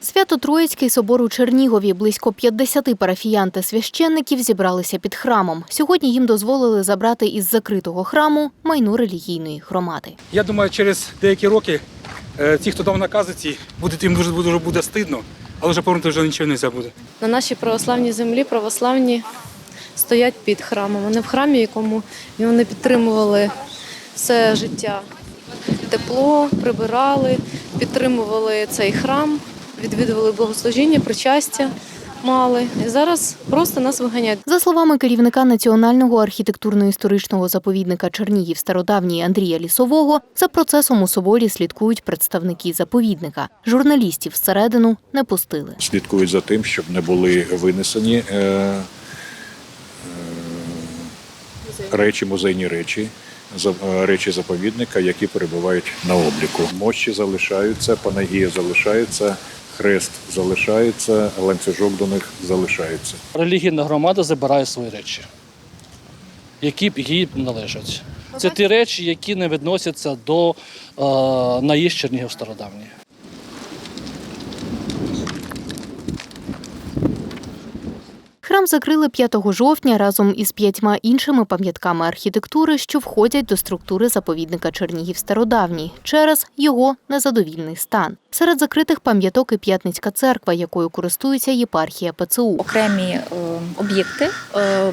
Свято-Троїцький собор у Чернігові. Близько 50 парафіян та священників зібралися під храмом. Сьогодні їм дозволили забрати із закритого храму майно релігійної громади. Я думаю, через деякі роки е, ті, хто дав накази ці, буде їм дуже, дуже буде стидно, але вже повернути вже нічого не буде. На нашій православній землі православні стоять під храмом. Вони в храмі, якому вони підтримували все життя. Тепло, прибирали, підтримували цей храм, відвідували богослужіння, причастя мали. І зараз просто нас виганяють. За словами керівника Національного архітектурно-історичного заповідника Чернігів Стародавній Андрія Лісового, за процесом у соборі слідкують представники заповідника. Журналістів всередину не пустили. слідкують за тим, щоб не були винесені е, речі, музейні речі, е, речі заповідника, які перебувають на обліку. Мощі залишаються, панагія залишається, хрест залишається, ланцюжок до них залишається. релігійна громада забирає свої речі, які б їй належать. Це ті речі, які не відносяться до е, наїзд Чернігів стародавній. Храм закрили 5 жовтня разом із п'ятьма іншими пам'ятками архітектури, що входять до структури заповідника Чернігів Стародавній через його незадовільний стан. Серед закритих пам'яток і П'ятницька церква, якою користується єпархія ПЦУ. окремі е, об'єкти е,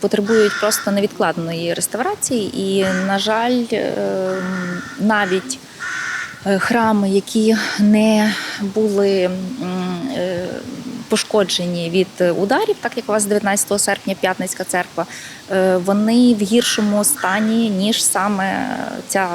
потребують просто невідкладної реставрації, і, на жаль, е, навіть е, храми, які не були е, пошкоджені від ударів, так як у вас 19 серпня П'ятницька церква, е, вони в гіршому стані, ніж саме ця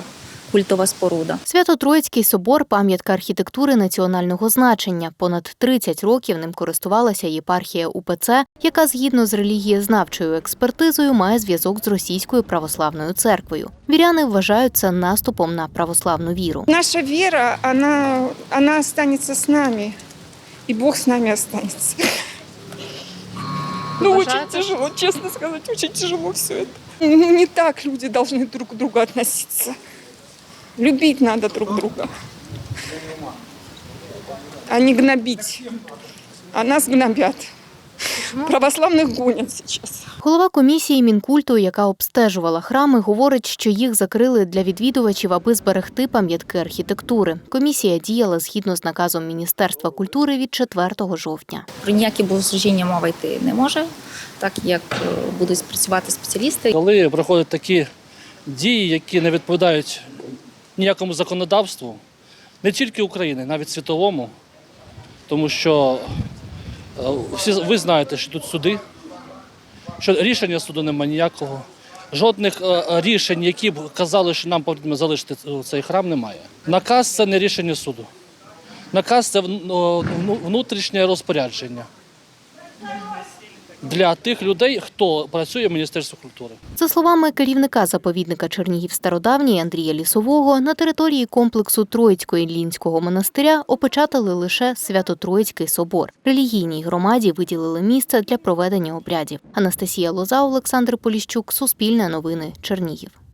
культова споруда. Свято-Троїцький собор пам'ятка архітектури національного значення. Понад 30 років ним користувалася єпархія УПЦ, яка згідно з релігієзнавчою експертизою має зв'язок з російською православною церквою. Віряни вважають це наступом на православну віру. Наша вера, она, она останется с нами. И Бог с нами останется. Ну, очень тяжело, честно сказать, очень тяжело все это. Ну, Не так люди должны друг к другу относиться. Любить надо друг друга. А не гнобить. А нас гнобят. Православных гонят сейчас. Голова комісії мінкульту, яка обстежувала храми, говорить, що їх закрили для відвідувачів, аби зберегти пам'ятки архітектури. Комісія діяла згідно з наказом Міністерства культури від 4 жовтня. Про ніякі богослужіння мова йти не може, так як е, будуть працювати спеціалісти. Коли проходять такі дії, які не відповідають ніякому законодавству, не тільки України, навіть світовому, тому що всі ви знаєте, що тут суди, що рішення суду немає ніякого. Жодних е, рішень, які б казали, що нам потрібно залишити цей храм, немає. Наказ це не рішення суду. Наказ це внутрішнє розпорядження для тих людей, хто працює в Міністерстві культури. За словами керівника заповідника Чернігів Стародавній Андрія Лісового, на території комплексу Троїцького лінського монастиря опечатали лише Свято-Троїцький собор. Релігійній громаді виділили місце для проведення обрядів. Анастасія Лоза, Олександр Поліщук, Суспільне новини, Чернігів.